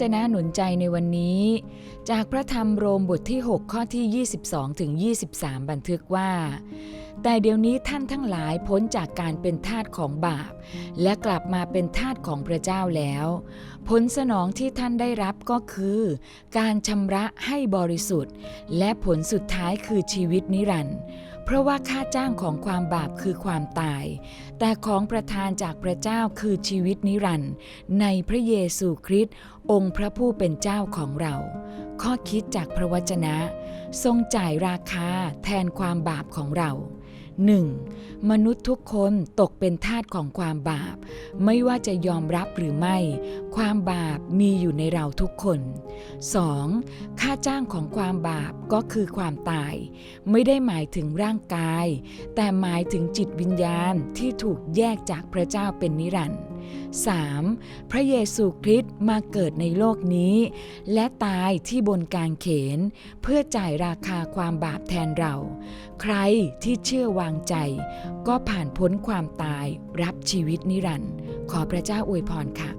จนะหนุนใจในวันนี้ จากพระธรรมโรมบทที่ 6 ข้อที่ 22 ถึง 23 บันทึกว่า แต่เดี๋ยวนี้ท่านทั้งหลายพ้นจากการเป็นทาสของบาป และกลับมาเป็นทาสของพระเจ้าแล้ว ผลสนองที่ท่านได้รับก็คือ การชำระให้บริสุทธิ์ และผลสุดท้ายคือชีวิตนิรันดร์เพราะว่าค่าจ้างของความบาปคือความตาย แต่ของประทานจากพระเจ้าคือชีวิตนิรันดร์ในพระเยซูคริสต์องค์พระผู้เป็นเจ้าของเรา ข้อคิดจากพระวจนะ ทรงจ่ายราคาแทนความบาปของเรา 1. มนุษย์ทุกคนตกเป็นทาสของความบาป ไม่ว่าจะยอมรับหรือไม่ ความบาปมีอยู่ในเราทุกคน 2. ค่าจ้างของความบาปก็คือความตาย ไม่ได้หมายถึงร่างกาย แต่หมายถึงจิตวิญญาณที่ถูกแยกจากพระเจ้าเป็นนิรันดร์ 3. พระเยซูคริสต์มาเกิดในโลกนี้ และตายที่บนกางเขน เพื่อจ่ายราคาความบาปแทนเรา ใครที่เชื่อวางใจ ก็ผ่านพ้นความตายรับชีวิตนิรันดร์ขอพระเจ้าอวยพรค่ะ